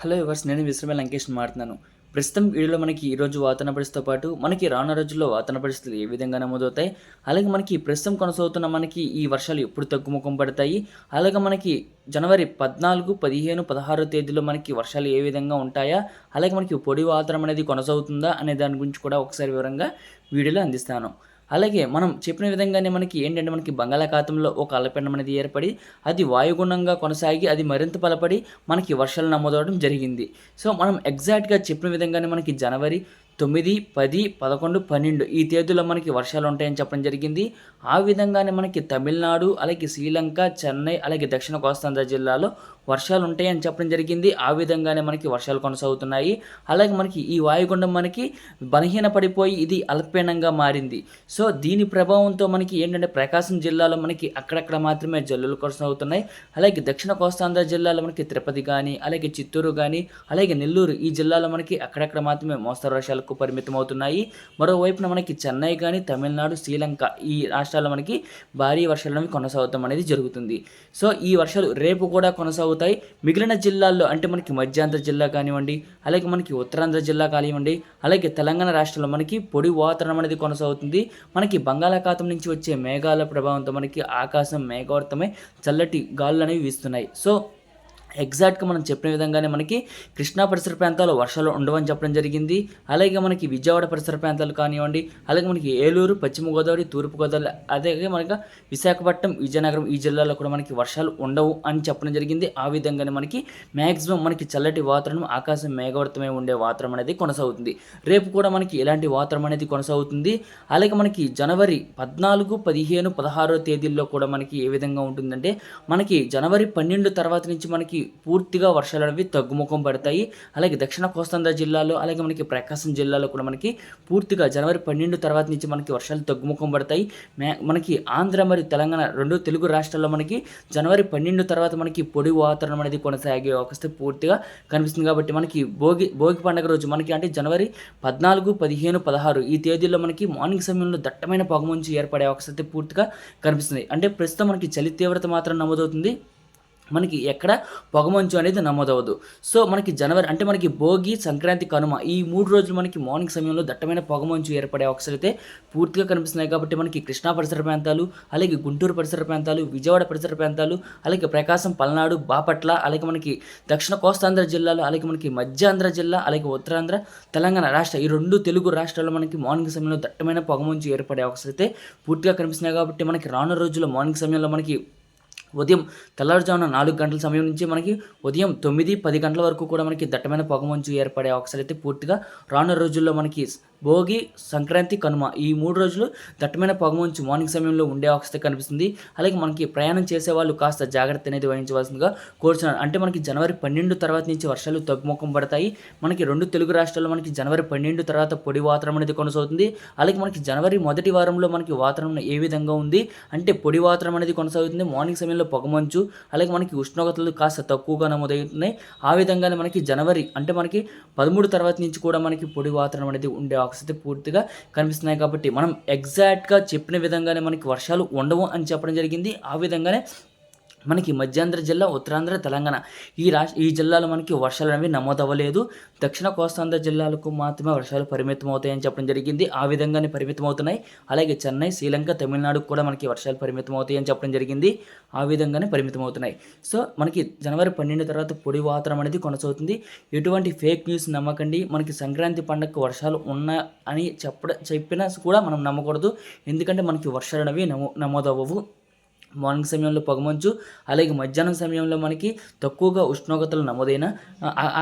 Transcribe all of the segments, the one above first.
Hello ఎవర్స్ నేను విశ్రమ లంకేష్ మాట్లాడుతున్నాను. ప్రస్తుతం వీడియోలో మనకి ఈరోజు వాతావరణ పరిస్థితితో పాటు మనకి రానున్న రోజుల్లో వాతావరణ పరిస్థితులు ఏ విధంగా నమోదవుతాయి? అలాగే మనకి ప్రస్తుతం కొనసాగుతున్న మనకి ఈ వర్షాలు ఎప్పుడు తగ్గుముఖం పడతాయి? అలాగే మనకి జనవరి పద్నాలుగు పదిహేను పదహారో తేదీలో మనకి వర్షాలు ఏ విధంగా ఉంటాయా? అలాగే మనకి పొడి వాతావరణం అనేది కొనసాగుతుందా? అనే దాని గురించి కూడా ఒకసారి వివరంగా వీడియోలో అందిస్తాను. అలాగే మనం చెప్పిన విధంగానే మనకి ఏంటంటే మనకి బంగాళాఖాతంలో ఒక అల్పపీడనం అనేది ఏర్పడి అది వాయుగుణంగా కొనసాగి అది మరింత బలపడి మనకి వర్షాలు నమోదవడం జరిగింది. సో మనం ఎగ్జాక్ట్గా చెప్పిన విధంగానే మనకి జనవరి తొమ్మిది పది పదకొండు పన్నెండు ఈ తేదీలో మనకి వర్షాలు ఉంటాయని చెప్పడం జరిగింది. ఆ విధంగానే మనకి తమిళనాడు అలాగే శ్రీలంక చెన్నై అలాగే దక్షిణ కోస్తాంధ్ర జిల్లాలో వర్షాలు ఉంటాయని చెప్పడం జరిగింది. ఆ విధంగానే మనకి వర్షాలు కొనసాగుతున్నాయి. అలాగే మనకి ఈ వాయుగుండం మనకి బలహీన పడిపోయి ఇది అల్పీనంగా మారింది. సో దీని ప్రభావంతో మనకి ఏంటంటే ప్రకాశం జిల్లాలో మనకి అక్కడక్కడ మాత్రమే జల్లులు కొనసాగుతున్నాయి. అలాగే దక్షిణ కోస్తాంధ్ర జిల్లాలో మనకి తిరుపతి కానీ అలాగే చిత్తూరు కానీ అలాగే నెల్లూరు ఈ జిల్లాలో మనకి అక్కడక్కడ మాత్రమే మోస్తరు వర్షాలకు పరిమితం అవుతున్నాయి మరోవైపున మనకి చెన్నై కానీ తమిళనాడు శ్రీలంక ఈ రాష్ట్రాల్లో మనకి భారీ వర్షాలు కొనసాగుతాం అనేది జరుగుతుంది. సో ఈ వర్షాలు రేపు కూడా కొనసాగుతాయి. మిగిలిన జిల్లాల్లో అంటే మనకి మధ్యాంధ్ర జిల్లా కానివ్వండి అలాగే మనకి ఉత్తరాంధ్ర జిల్లా కానివ్వండి అలాగే తెలంగాణ రాష్ట్రంలో మనకి పొడి వాతావరణం అనేది కొనసాగుతుంది. మనకి బంగాళాఖాతం నుంచి వచ్చే మేఘాల ప్రభావంతో మనకి ఆకాశం మేఘావర్తమై చల్లటి గాలులు అనేవి వీస్తున్నాయి. సో ఎగ్జాక్ట్గా మనం చెప్పిన విధంగానే మనకి కృష్ణా పరిసర ప్రాంతాల్లో వర్షాలు ఉండవని చెప్పడం జరిగింది. అలాగే మనకి విజయవాడ పరిసర ప్రాంతాలు కానివ్వండి అలాగే మనకి ఏలూరు పశ్చిమ గోదావరి తూర్పు గోదావరి అదే మనకి విశాఖపట్నం విజయనగరం ఈ జిల్లాలో కూడా మనకి వర్షాలు ఉండవు అని చెప్పడం జరిగింది. ఆ విధంగానే మనకి మ్యాక్సిమం మనకి చల్లటి వాతావరణం ఆకాశం మేఘవర్తమై ఉండే వాతావరణం అనేది కొనసాగుతుంది. రేపు కూడా మనకి ఇలాంటి వాతావరణం అనేది కొనసాగుతుంది. అలాగే మనకి జనవరి పద్నాలుగు పదిహేను పదహారో తేదీల్లో కూడా మనకి ఏ విధంగా ఉంటుందంటే మనకి జనవరి పన్నెండు తర్వాత నుంచి మనకి పూర్తిగా వర్షాలు అనేవి తగ్గుముఖం పడతాయి. అలాగే దక్షిణ కోస్తాంధ్ర జిల్లాలో అలాగే మనకి ప్రకాశం జిల్లాలో కూడా మనకి పూర్తిగా జనవరి పన్నెండు తర్వాత నుంచి మనకి వర్షాలు తగ్గుముఖం పడతాయి. మనకి ఆంధ్ర మరియు తెలంగాణ రెండు తెలుగు రాష్ట్రాల్లో మనకి జనవరి పన్నెండు తర్వాత మనకి పొడి వాతావరణం అనేది కొనసాగే అవకాశం పూర్తిగా కనిపిస్తుంది కాబట్టి మనకి భోగి భోగి పండుగ రోజు మనకి అంటే జనవరి పద్నాలుగు పదిహేను పదహారు ఈ తేదీల్లో మనకి మార్నింగ్ సమయంలో దట్టమైన పొగమంచు ఏర్పడే అవకాశం పూర్తిగా కనిపిస్తుంది. అంటే ప్రస్తుతం మనకి చలి తీవ్రత మాత్రం నమోదవుతుంది. మనకి ఎక్కడ పొగమంచు అనేది నమోదవదు సో మనకి జనవరి అంటే మనకి భోగి సంక్రాంతి కనుమ ఈ మూడు రోజులు మనకి మార్నింగ్ సమయంలో దట్టమైన పొగమంచు ఏర్పడే అవకాశాలు అయితే పూర్తిగా కనిపిస్తున్నాయి కాబట్టి మనకి కృష్ణా పరిసర ప్రాంతాలు అలాగే గుంటూరు పరిసర ప్రాంతాలు విజయవాడ పరిసర ప్రాంతాలు అలాగే ప్రకాశం పల్నాడు బాపట్ల అలాగే మనకి దక్షిణ కోస్తాంధ్ర జిల్లాలు అలాగే మనకి మధ్యాంధ్ర జిల్లా అలాగే ఉత్తరాంధ్ర తెలంగాణ రాష్ట్ర ఈ రెండు తెలుగు రాష్ట్రాల్లో మనకి మార్నింగ్ సమయంలో దట్టమైన పొగమంచు ఏర్పడే అవకాశాలు అయితే పూర్తిగా కనిపిస్తున్నాయి కాబట్టి మనకి రానున్న రోజుల్లో మార్నింగ్ సమయంలో మనకి ఉదయం తెల్లవారుజామున నాలుగు గంటల సమయం నుంచి మనకి ఉదయం తొమ్మిది పది గంటల వరకు కూడా మనకి దట్టమైన పొగమంచు ఏర్పడే అవకాశాలు అయితే పూర్తిగా రానున్న రోజుల్లో మనకి భోగి సంక్రాంతి కనుమ ఈ మూడు రోజులు దట్టమైన పొగమంచు మార్నింగ్ సమయంలో ఉండే అవకాశం కనిపిస్తుంది. అలాగే మనకి ప్రయాణం చేసే వాళ్ళు కాస్త జాగ్రత్త అనేది వహించవలసిందిగా కోరుచున్నారు అంటే మనకి జనవరి పన్నెండు తర్వాత నుంచి వర్షాలు తగ్గుముఖం పడతాయి. మనకి రెండు తెలుగు రాష్ట్రాల్లో మనకి జనవరి పన్నెండు తర్వాత పొడి వాతావరణం అనేది కొనసాగుతుంది. అలాగే మనకి జనవరి మొదటి వారంలో మనకి వాతావరణం ఏ విధంగా ఉంది? అంటే పొడి వాతావరణం అనేది కొనసాగుతుంది. మార్నింగ్ సమయంలో పొగమంచు అలాగే మనకి ఉష్ణోగ్రతలు కాస్త తక్కువగా నమోదవుతున్నాయి. ఆ విధంగానే మనకి జనవరి అంటే మనకి పదమూడు తర్వాత నుంచి కూడా మనకి పొడి వాతావరణం అనేది ఉండే అవకాశం పూర్తిగా కనిపిస్తున్నాయి కాబట్టి మనం ఎగ్జాక్ట్గా చెప్పిన విధంగానే మనకి వర్షాలు ఉండవు అని చెప్పడం జరిగింది. ఆ విధంగానే మనకి మధ్యాంధ్ర జిల్లా ఉత్తరాంధ్ర తెలంగాణ. ఈ రాష్ట్ర ఈ జిల్లాలో మనకి వర్షాలు అనేవి నమోదవ్వలేదు. దక్షిణ కోస్తాంధ్ర జిల్లాలకు మాత్రమే వర్షాలు పరిమితం అవుతాయని చెప్పడం జరిగింది. ఆ విధంగానే పరిమితం అవుతున్నాయి అలాగే చెన్నై శ్రీలంక తమిళనాడుకు కూడా మనకి వర్షాలు పరిమితం అవుతాయని చెప్పడం జరిగింది. ఆ విధంగానే పరిమితం అవుతున్నాయి సో మనకి జనవరి పన్నెండు తర్వాత పొడి వాతావరణం అనేది కొనసాగుతుంది. ఎటువంటి ఫేక్ న్యూస్ నమ్మకండి. మనకి సంక్రాంతి పండగకు వర్షాలు ఉన్నా అని చెప్పడం చెప్పినా కూడా మనం నమ్మకూడదు. ఎందుకంటే మనకి వర్షాలు అనేవి నమో నమోదవ్వవు. మార్నింగ్ సమయంలో పొగమంచు అలాగే మధ్యాహ్నం సమయంలో మనకి తక్కువగా ఉష్ణోగ్రతలు నమోదైన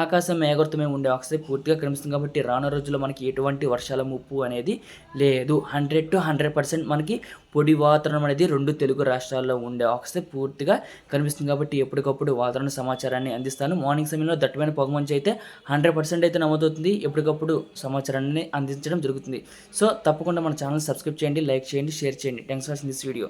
ఆకాశం మేఘర్తమే ఉండే ఆక్సిజన్ పూర్తిగా కనిపిస్తుంది కాబట్టి రానున్న రోజుల్లో మనకి ఎటువంటి వర్షాల ముప్పు అనేది లేదు. హండ్రెడ్ టు హండ్రెడ్ పర్సెంట్ మనకి పొడి వాతావరణం అనేది రెండు తెలుగు రాష్ట్రాల్లో ఉండే ఆక్సిజన్ పూర్తిగా కనిపిస్తుంది కాబట్టి ఎప్పటికప్పుడు వాతావరణ సమాచారాన్ని అందిస్తాను. మార్నింగ్ సమయంలో దట్టమైన పొగమంచు అయితే హండ్రెడ్ పర్సెంట్ అయితే నమోదవుతుంది. ఎప్పటికప్పుడు సమాచారాన్ని అందించడం జరుగుతుంది. సో తప్పకుండా మన ఛానల్ సబ్స్క్రైబ్ చేయండి లైక్ చేయండి షేర్ చేయండి. Thanks for this video.